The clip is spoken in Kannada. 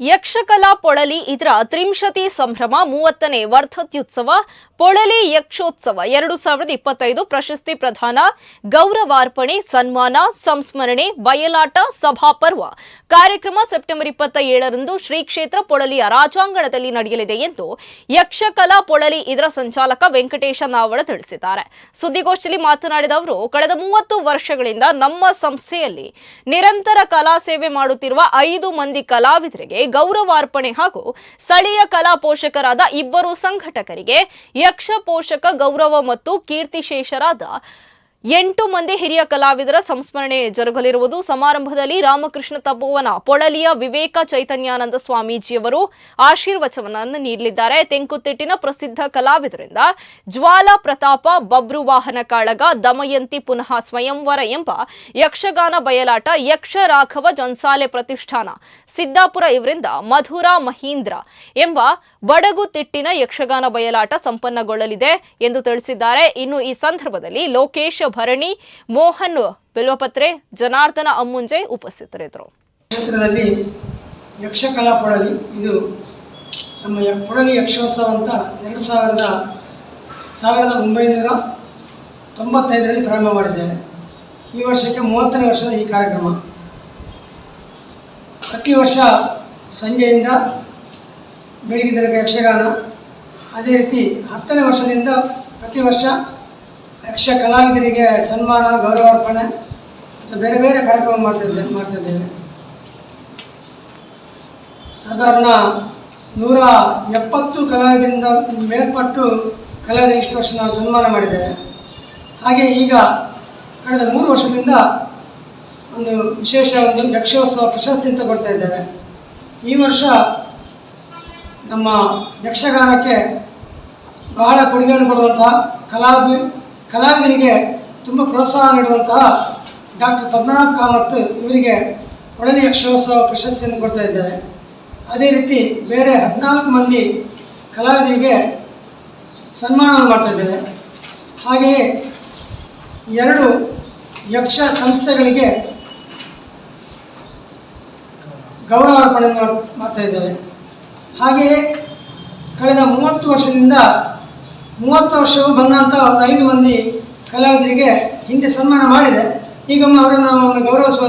ಯಕ್ಷಕಲಾ ಪೊಳಲಿ ಇದರ ತ್ರಿಂಶತಿ ಸಂಭ್ರಮ ಮೂವತ್ತನೇ ವರ್ಧತ್ಯುತ್ಸವ ಪೊಳಲಿ ಯಕ್ಷೋತ್ಸವ ಎರಡು ಸಾವಿರದ ಇಪ್ಪತ್ತೈದು ಪ್ರಶಸ್ತಿ ಪ್ರದಾನ, ಗೌರವಾರ್ಪಣೆ, ಸನ್ಮಾನ, ಸಂಸ್ಮರಣೆ, ಬಯಲಾಟ, ಸಭಾಪರ್ವ. ಕಾರ್ಯಕ್ರಮ ಸೆಪ್ಟೆಂಬರ್ ಇಪ್ಪತ್ತ ಏಳರಂದು ಶ್ರೀ ಕ್ಷೇತ್ರ ಪೊಳಲಿಯ ರಾಜಾಂಗಣದಲ್ಲಿ ನಡೆಯಲಿದೆ ಎಂದು ಯಕ್ಷಕಲಾ ಪೊಳಲಿ ಇದರ ಸಂಚಾಲಕ ವೆಂಕಟೇಶ ನಾವಳ ತಿಳಿಸಿದ್ದಾರೆ. ಸುದ್ದಿಗೋಷ್ಠಿಯಲ್ಲಿ ಮಾತನಾಡಿದ ಅವರು, ಕಳೆದ ಮೂವತ್ತು ವರ್ಷಗಳಿಂದ ನಮ್ಮ ಸಂಸ್ಥೆಯಲ್ಲಿ ನಿರಂತರ ಕಲಾ ಸೇವೆ ಮಾಡುತ್ತಿರುವ ಐದು ಮಂದಿ ಕಲಾವಿದರಿಗೆ ಗೌರವಾರ್ಪಣೆ ಹಾಗೂ ಸ್ಥಳೀಯ ಕಲಾ ಪೋಷಕರಾದ ಇಬ್ಬರು ಸಂಘಟಕರಿಗೆ ಯಕ್ಷ ಪೋಷಕ ಗೌರವ ಮತ್ತು ಕೀರ್ತಿಶೇಷರಾದ ಎಂಟು ಮಂದಿ ಹಿರಿಯ ಕಲಾವಿದರ ಸಂಸ್ಮರಣೆ ಜರುಗಲಿರುವುದು ಸಮಾರಂಭದಲ್ಲಿ ರಾಮಕೃಷ್ಣ ತಪೋವನ ಪೊಳಲಿಯ ವಿವೇಕ ಚೈತನ್ಯಾನಂದ ಸ್ವಾಮೀಜಿಯವರು ಆಶೀರ್ವಚನವನ್ನು ನೀಡಲಿದ್ದಾರೆ. ತೆಂಕುತಿಟ್ಟಿನ ಪ್ರಸಿದ್ಧ ಕಲಾವಿದರಿಂದ ಜ್ವಾಲಾ ಪ್ರತಾಪ ಬಬ್ರು ವಾಹನ ಕಾಳಗ ದಮಯಂತಿ ಪುನಃ ಸ್ವಯಂವರ ಎಂಬ ಯಕ್ಷಗಾನ ಬಯಲಾಟ ಯಕ್ಷ ರಾಘವ ಜನ್ಸಾಲೆ ಪ್ರತಿಷ್ಠಾನ ಸಿದ್ದಾಪುರ ಇವರಿಂದ ಮಧುರ ಮಹೀಂದ್ರ ಎಂಬ ಬಡಗು ತಿಟ್ಟಿನ ಯಕ್ಷಗಾನ ಬಯಲಾಟ ಸಂಪನ್ನಗೊಳ್ಳಲಿದೆ ಎಂದು ತಿಳಿಸಿದ್ದಾರೆ. ಇನ್ನು ಈ ಸಂದರ್ಭದಲ್ಲಿ ಲೋಕೇಶ್ ಭರಣಿ ಮೋಹನ್ ಬಿಲ್ವಪತ್ರೆ ಜನಾರ್ದನ ಅಮ್ಮುಂಜೆ ಉಪಸ್ಥಿತರಿದ್ದರು. ಕ್ಷೇತ್ರದಲ್ಲಿ ಯಕ್ಷಕಲಾ ಪೊಳಲಿ ಇದು ನಮ್ಮ ಪೊಳಲಿ ಯಕ್ಷೋತ್ಸವ ಅಂತ ಎರಡು ಸಾವಿರದ ಸಾವಿರದ ಒಂಬೈನೂರ ತೊಂಬತ್ತೈದರಲ್ಲಿ ಪ್ರಾರಂಭ ಮಾಡಿದ್ದೇವೆ. ಈ ವರ್ಷಕ್ಕೆ ಮೂವತ್ತನೇ ವರ್ಷದ ಈ ಕಾರ್ಯಕ್ರಮ. ಪ್ರತಿ ವರ್ಷ ಸಂಜೆಯಿಂದ ಬೆಳಗಿನ ತನಕ ಯಕ್ಷಗಾನ. ಅದೇ ರೀತಿ ಹತ್ತನೇ ವರ್ಷದಿಂದ ಪ್ರತಿ ವರ್ಷ ಯಕ್ಷ ಕಲಾವಿದರಿಗೆ ಸನ್ಮಾನ ಗೌರವಾರ್ಪಣೆ ಮತ್ತು ಬೇರೆ ಬೇರೆ ಕಾರ್ಯಕ್ರಮ ಮಾಡ್ತಿದ್ದೆ ಮಾಡ್ತಿದ್ದೇವೆ ಸಾಧಾರಣ ನೂರ ಎಪ್ಪತ್ತು ಕಲಾವಿದರಿಂದ ಮೇಲ್ಪಟ್ಟು ಕಲಾವಿದರಿಗೆ ಇಷ್ಟು ವರ್ಷ ನಾವು ಸನ್ಮಾನ ಮಾಡಿದ್ದೇವೆ. ಹಾಗೆ ಈಗ ಕಳೆದ ಮೂರು ವರ್ಷದಿಂದ ಒಂದು ವಿಶೇಷ ಒಂದು ಯಕ್ಷೋತ್ಸವ ಪ್ರಶಸ್ತಿ ಅಂತ ಕೊಡ್ತಾ ಇದ್ದೇವೆ. ಈ ವರ್ಷ ನಮ್ಮ ಯಕ್ಷಗಾನಕ್ಕೆ ಬಹಳ ಕೊಡುಗೆಯನ್ನು ಕೊಡುವಂತಹ ಕಲಾವಿ ಕಲಾವಿದರಿಗೆ ತುಂಬ ಪ್ರೋತ್ಸಾಹ ನೀಡುವಂತಹ ಡಾಕ್ಟರ್ ಪದ್ಮನಾಭ್ ಕಾಮತ್ ಇವರಿಗೆ ಒಳನೆ ಯಕ್ಷೋತ್ಸವ ಪ್ರಶಸ್ತಿಯನ್ನು ಕೊಡ್ತಾ ಇದ್ದೇವೆ ಅದೇ ರೀತಿ ಬೇರೆ ಹದಿನಾಲ್ಕು ಮಂದಿ ಕಲಾವಿದರಿಗೆ ಸನ್ಮಾನವನ್ನು ಮಾಡ್ತಾ ಇದ್ದೇವೆ ಹಾಗೆಯೇ ಎರಡು ಯಕ್ಷ ಸಂಸ್ಥೆಗಳಿಗೆ ಗೌರವ ಅರ್ಪಣೆ ಮಾಡ್ತಾ ಇದ್ದೇವೆ ಹಾಗೆಯೇ ಕಳೆದ ಮೂವತ್ತು ವರ್ಷದಿಂದ ಮೂವತ್ತು ವರ್ಷವೂ ಬಂದಂಥ ಒಂದು ಐದು ಮಂದಿ ಕಲಾವಿದರಿಗೆ ಹಿಂದೆ ಸನ್ಮಾನ ಮಾಡಿದೆ. ಈಗ ಅವರನ್ನು ಒಮ್ಮೆ ಗೌರವಿಸುವ